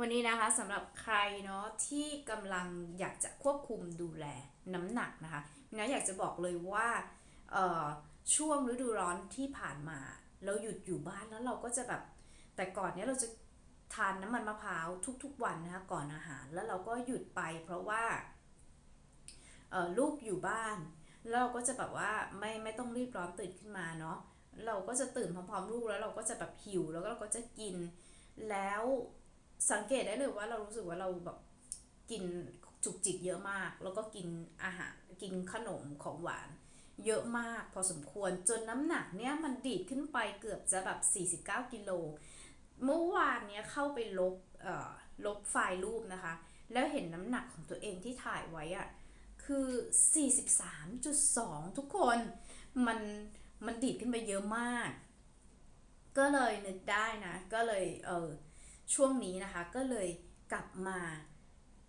วันนี้นะคะสำหรับใครเนาะที่กำลังอยากจะควบคุมดูแลน้ำหนักนะคะมินะอยากจะบอกเลยว่าช่วงฤดูร้อนที่ผ่านมา เราหยุดอยู่บ้านแล้วเราก็จะแบบแต่ก่อนเนี้ยเราจะทานน้ำมันมะพร้าวทุกๆวันนะคะก่อนอาหารแล้วเราก็หยุดไปเพราะว่าลูกอยู่บ้านแล้วเราก็จะแบบว่าไม่ไม่ต้องรีบร้อนตื่นขึ้นมาเนาะเราก็จะตื่นพร้อมๆลูกแล้วเราก็จะแบบหิวแล้วก็เราก็จะกินแล้ว สังเกตได้เลยว่าเรารู้สึกว่าเราแบบกินจุกจิกเยอะมาก แล้วก็กินอาหารกินขนมของหวาน เยอะมากพอสมควรจนน้ำหนักเนี่ยมันดีดขึ้นไปเกือบจะแบบ 49 กิโล เมื่อวานเนี้ยเข้าไปลบเอ่อลบไฟล์รูปนะคะ แล้วเห็นน้ำหนักของตัวเองที่ถ่ายไว้อะคือ 43.2 ทุกคนมันมันดีดขึ้นไปเยอะมาก ก็เลยนึกได้นะ ก็เลยเออ ช่วงนี้นะคะ ก็เลยกลับมา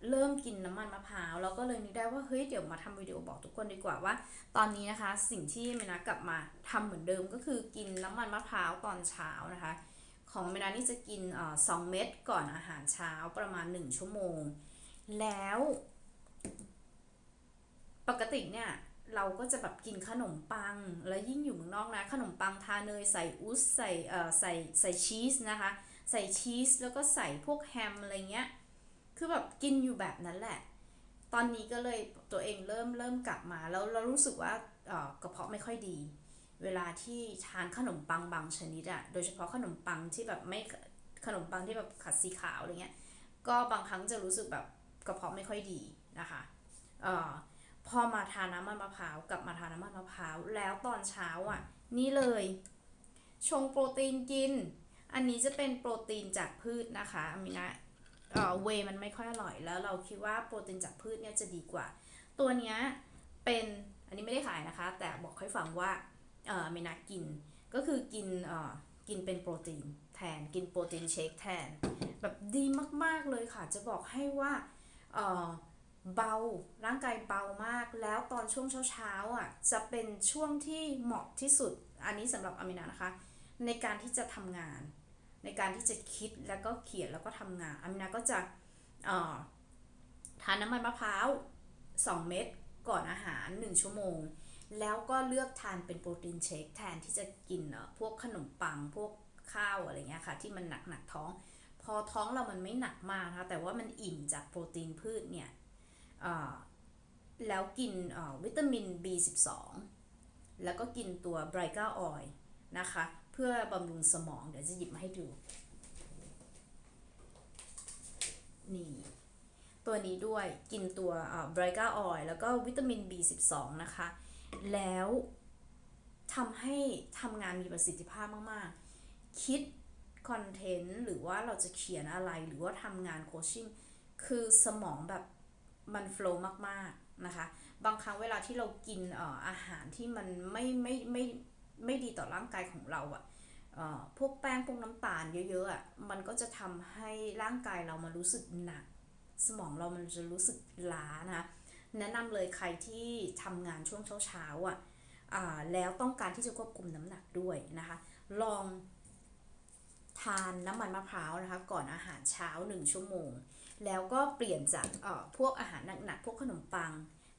เริ่มกินน้ำมันมะพร้าวแล้วก็เลยนึกได้ว่าเฮ้ยเดี๋ยวมาทำวิดีโอบอกทุกคนดีกว่าว่า ตอนนี้นะคะ สิ่งที่เมนะกลับมาทำเหมือนเดิมก็คือกินน้ำมันมะพร้าวตอนเช้านะคะ ของเมนานี่จะกินสองเม็ดก่อนอาหารเช้าประมาณ 1 ชั่วโมง แล้ว ปกติเนี่ยเราก็จะแบบกินขนมปัง แล้วยิ่งอยู่เมืองนอกนะ ขนมปังทาเนยใส่อุสใส่เอ่อใส่ใส่ชีสนะคะ ใส่ชีสแล้วก็ใส่พวกแฮมอะไรเงี้ย คือแบบกินอยู่แบบนั้นแหละ ตอนนี้ก็เลยตัวเองเริ่มเริ่มกลับมาแล้วเรารู้สึกว่ากระเพาะไม่ค่อยดี เวลาที่ทานขนมปังบางชนิดอะโดยเฉพาะขนมปังที่แบบไม่ขนมปังที่แบบขัดสีขาวอะไรเงี้ย ก็บางครั้งจะรู้สึกแบบกระเพาะไม่ค่อยดีนะคะเอ่อพอมาทานน้ำมันมะพร้าวกับมาทานน้ำมันมะพร้าวแล้วตอนเช้าอะ นี่เลย ชงโปรตีนกิน อันนี้จะเป็นโปรตีนจากพืชนะคะอามินะเอ่อเวย์มันไม่ค่อยอร่อย แล้วเราคิดว่าโปรตีนจากพืชเนี่ยจะดีกว่า ตัวเนี้ยเป็นอันนี้ไม่ได้ขายนะคะ แต่บอกให้ฟังว่าเอ่ออามินะกินก็คือกินเอ่อกินเป็นโปรตีนแทนกินโปรตีนเชคแทน แบบดีมากๆเลยค่ะ จะบอกให้ว่าเอ่อเบาร่างกายเบามาก แล้วตอนช่วงเช้าๆอะจะเป็นช่วงที่เหมาะที่สุด อันนี้สำหรับอามินานะคะ ในการที่จะทำงาน ในการที่จะคิดแล้วก็เขียนแล้วก็ทำงานอามินาก็จะเอ่อทานน้ำมันมะพร้าว 2 เม็ดก่อนอาหาร 1 ชั่วโมง แล้วก็เลือกทานเป็นโปรตีนเชคแทนที่จะกินเอ่อพวกขนมปังพวกข้าวอะไรเงี้ยค่ะ ที่มันหนักหนักท้อง พอท้องเรามันไม่หนักมากนะคะแต่ว่ามันอิ่มจากโปรตีนพืชเนี่ยเอ่อแล้วกินเอ่อวิตามิน B12 แล้วก็กินตัวไบรก้าออย นะคะ เพื่อบำรุงสมองเดี๋ยวจะหยิบมาให้ดู นี่ ตัวนี้ด้วยกินตัวไบรก้าออยแล้วก็วิตามิน B12 นะคะ แล้วทำให้ทำงานมีประสิทธิภาพมาก ๆ คิดคอนเทนต์หรือว่าเราจะเขียนอะไรหรือว่าทำงานโคชชิ่งคือสมองแบบมันโฟล์มาก ๆ นะคะ บางครั้งเวลาที่เรากินเอ่ออาหารที่มันไม่ไม่ไม่ ไม่ดีต่อร่างกายของเราอะเอ่อพวกแป้งพวกน้ำตาลเยอะๆอะมันก็จะทำให้ร่างกายเรามารู้สึกหนัก สมองเรามันจะรู้สึกล้านะคะแนะนำเลยใครที่ทำงานช่วงเช้าๆอะอ่าแล้วต้องการที่จะควบคุมน้ำหนักด้วยนะคะ ลองทานน้ำมันมะพร้าวนะคะ ก่อนอาหารเช้า 1 ชั่วโมง แล้วก็เปลี่ยนจากพวกอาหารหนักๆพวกขนมปัง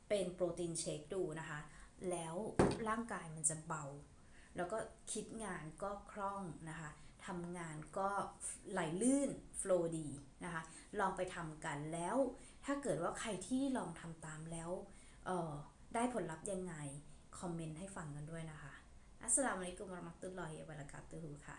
เป็นโปรตีนเชคดูนะคะ แล้วร่างกายมันจะเบา แล้วก็คิดงานก็คล่องนะคะทำงานก็ไหลลื่นโฟล์ดีนะคะลองไปทำกันแล้ว ถ้าเกิดว่าใครที่ลองทำตามแล้วเออได้ผลลัพธ์ยังไง คอมเมนต์ให้ฟังกันด้วยนะคะ อัสสลามุอะลัยกุมวะเราะมะตุลลอฮิวะบะเราะกาตุฮ์ค่ะ